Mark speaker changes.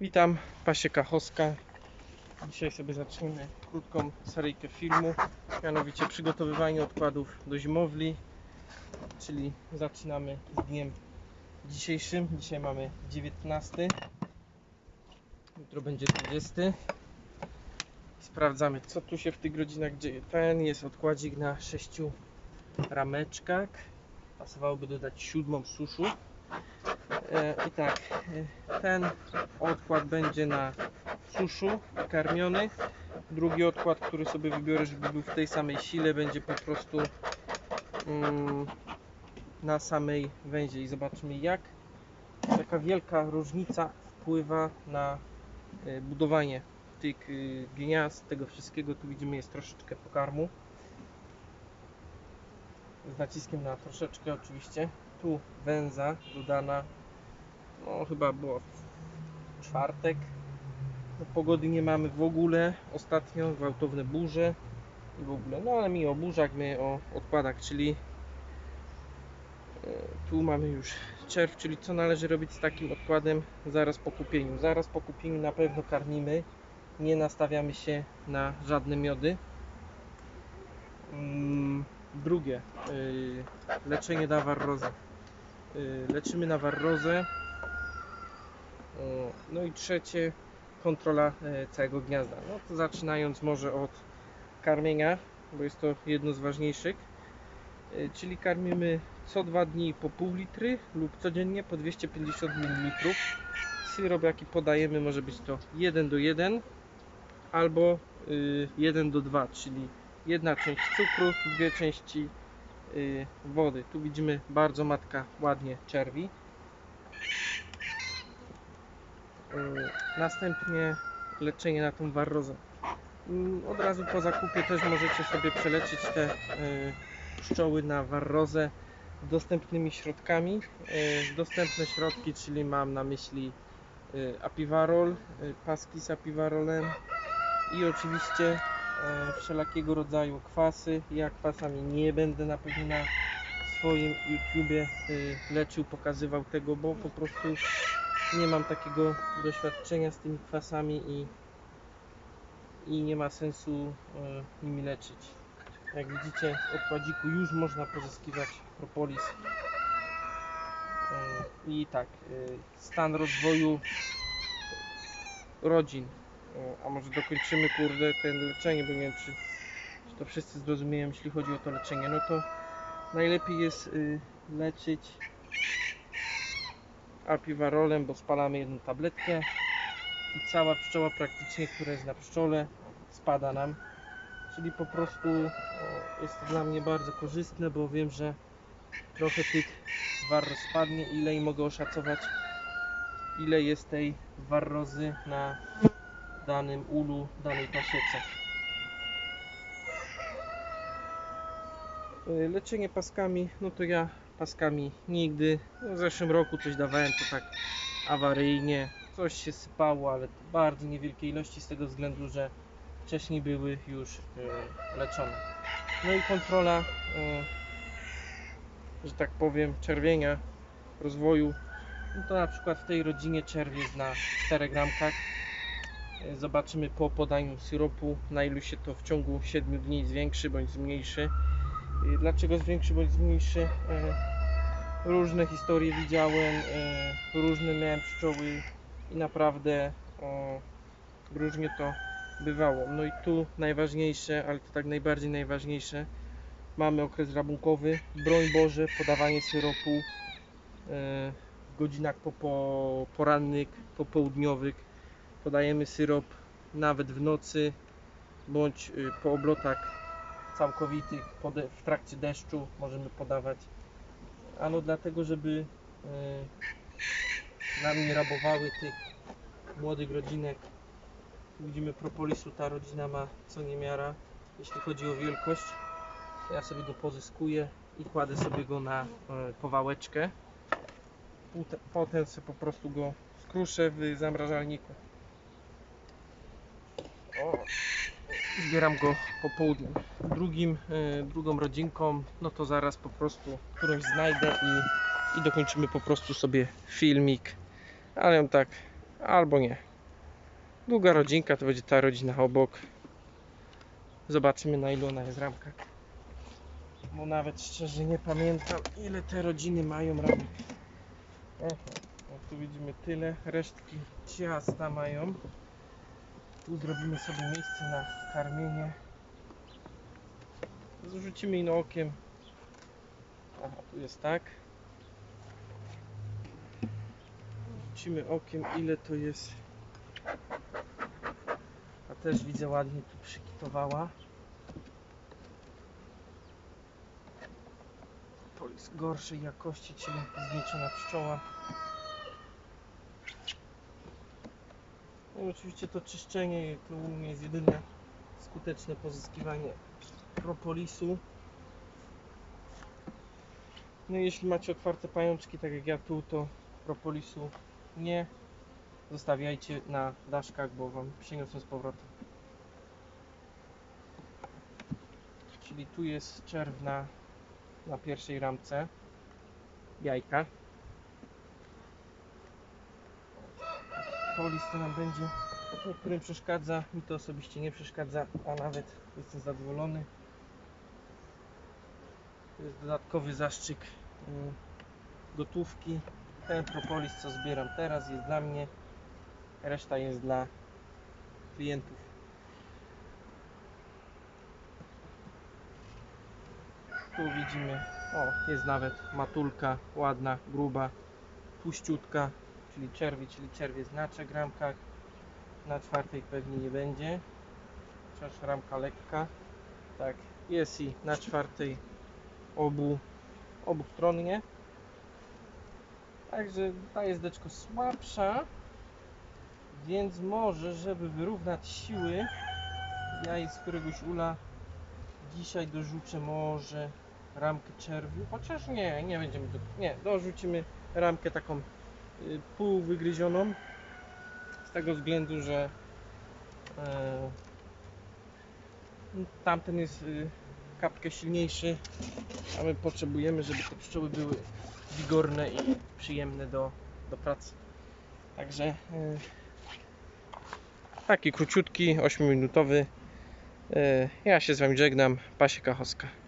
Speaker 1: Witam, Pasieka Choska. Dzisiaj sobie zaczniemy krótką seryjkę filmu, mianowicie przygotowywanie odkładów do zimowli, czyli zaczynamy z dniem dzisiejszym. Dzisiaj mamy 19, jutro będzie 20. Sprawdzamy, co tu się w tych godzinach dzieje. Ten jest odkładzik na 6 rameczkach. Pasowałoby dodać siódmą suszu. E, I tak, e, ten odkład będzie na suszu karmiony. Drugi odkład, który sobie wybiorę, żeby był w tej samej sile, będzie po prostu mm, na samej węzie i zobaczymy jak taka wielka różnica wpływa na e, budowanie tych gniazd, tego wszystkiego. Tu widzimy jest troszeczkę pokarmu z naciskiem na troszeczkę oczywiście. Tu węza dodana, no chyba było w czwartek. No, pogody nie mamy w ogóle ostatnio, gwałtowne burze i w ogóle. No ale mi o burzach, my o odkładach, czyli e, tu mamy już czerw, czyli co należy robić z takim odkładem zaraz po kupieniu. Zaraz po kupieniu na pewno karmimy, nie nastawiamy się na żadne miody. Mm, Drugie, y, leczenie na warrozę. Y, Leczymy na warrozę. No i trzecie, kontrola e, całego gniazda. No to zaczynając może od karmienia, bo jest to jedno z ważniejszych. Y, Czyli karmimy co dwa dni po pół litry lub codziennie po 250 ml. Syrop jaki podajemy może być to 1 do 1 albo y, 1 do 2, czyli jedna część cukru, dwie części y, wody. Tu widzimy bardzo matka ładnie czerwi. Y, Następnie leczenie na tą warrozę. Mm, Od razu po zakupie też możecie sobie przeleczyć te y, pszczoły na warrozę dostępnymi środkami. Y, Dostępne środki, czyli mam na myśli y, apiwarol, y, paski z apiwarolem i oczywiście wszelakiego rodzaju kwasy. Ja kwasami nie będę na pewno na swoim YouTubie y, leczył, pokazywał tego, bo po prostu nie mam takiego doświadczenia z tymi kwasami i, i nie ma sensu e, nimi leczyć. Jak widzicie w odkładziku już można pozyskiwać propolis. E, I tak, y, stan rozwoju rodzin o, a może dokończymy kurde ten leczenie, bo nie wiem czy, czy to wszyscy zrozumieją, jeśli chodzi o to leczenie. No to najlepiej jest y, leczyć apiwarolem, bo spalamy jedną tabletkę i cała pszczoła praktycznie, która jest na pszczole, spada nam. Czyli po prostu jest to dla mnie bardzo korzystne, bo wiem, że trochę tych war spadnie. Ile i mogę oszacować, ile jest tej warrozy na danym ulu, danej pasiece. Y, Leczenie paskami, no to ja paskami nigdy. No w zeszłym roku coś dawałem, to tak awaryjnie. Coś się sypało, ale bardzo niewielkie ilości z tego względu, że wcześniej były już y, leczone. No i kontrola, y, że tak powiem, czerwienia, rozwoju. No to na przykład w tej rodzinie czerw jest na 4 gramkach. E, Zobaczymy po podaniu syropu, na ilu się to w ciągu 7 dni zwiększy bądź zmniejszy. E, Dlaczego zwiększy bądź zmniejszy? E, Różne historie widziałem, e, różne miałem pszczoły i naprawdę różnie to bywało. No i tu najważniejsze, ale to tak najbardziej najważniejsze, mamy okres rabunkowy. Broń Boże, podawanie syropu e, w godzinach po, po, porannych, popołudniowych podajemy syrop nawet w nocy bądź y, po oblotach całkowitych w trakcie deszczu możemy podawać. Ano dlatego, żeby y, nam nie rabowały tych młodych rodzinek. Widzimy propolisu, ta rodzina ma co niemiara, jeśli chodzi o wielkość. Ja sobie go pozyskuję i kładę sobie go na y, powałeczkę. Potem sobie po prostu go skruszę w zamrażalniku. O, zbieram go popołudniem. Drugim, e, drugą rodzinką, no to zaraz po prostu którąś znajdę i, i dokończymy po prostu sobie filmik. Ale tak, albo nie. Długa rodzinka, to będzie ta rodzina obok. Zobaczymy na ilu ona jest ramkach. Bo nawet szczerze nie pamiętam ile te rodziny mają ramek. Oho, o, tu widzimy tyle, resztki ciasta mają. Tu zrobimy sobie miejsce na karmienie. Zrzucimy ino okiem. Aha, tu jest tak. Rzucimy okiem ile to jest. A też widzę ładnie tu przykitowała. To jest gorszej jakości, czyli znieczona pszczoła. No i oczywiście to czyszczenie to u mnie jest jedyne skuteczne pozyskiwanie propolisu. No i jeśli macie otwarte pajączki, tak jak ja tu, to propolisu nie zostawiajcie na daszkach, bo wam przyniosą z powrotem. Czyli tu jest czerw na, na pierwszej ramce jajka. To nam będzie niektórym przeszkadza, mi to osobiście nie przeszkadza, a nawet jestem zadowolony. To jest dodatkowy zastrzyk mm, gotówki. Ten propolis, co zbieram teraz, jest dla mnie, reszta jest dla klientów. Tu widzimy, o, jest nawet matulka, ładna, gruba, puściutka, czyli czerwi, czyli czerwiec na 3 gramkach. Na czwartej pewnie nie będzie, chociaż ramka lekka. Tak, jest i na czwartej obu, obustronnie. Także ta jest deczko słabsza, więc może, żeby wyrównać siły, ja jej z któregoś ula dzisiaj dorzucę może ramkę czerwiu, chociaż nie, nie będziemy nie, dorzucimy ramkę taką y, półwygryzioną z tego względu, że e, tamten jest y, kapkę silniejszy, a my potrzebujemy, żeby te pszczoły były wigorne i przyjemne do, do pracy. Także e, taki króciutki, 8-minutowy. E, ja się z Wami żegnam. Pasie Kachowska.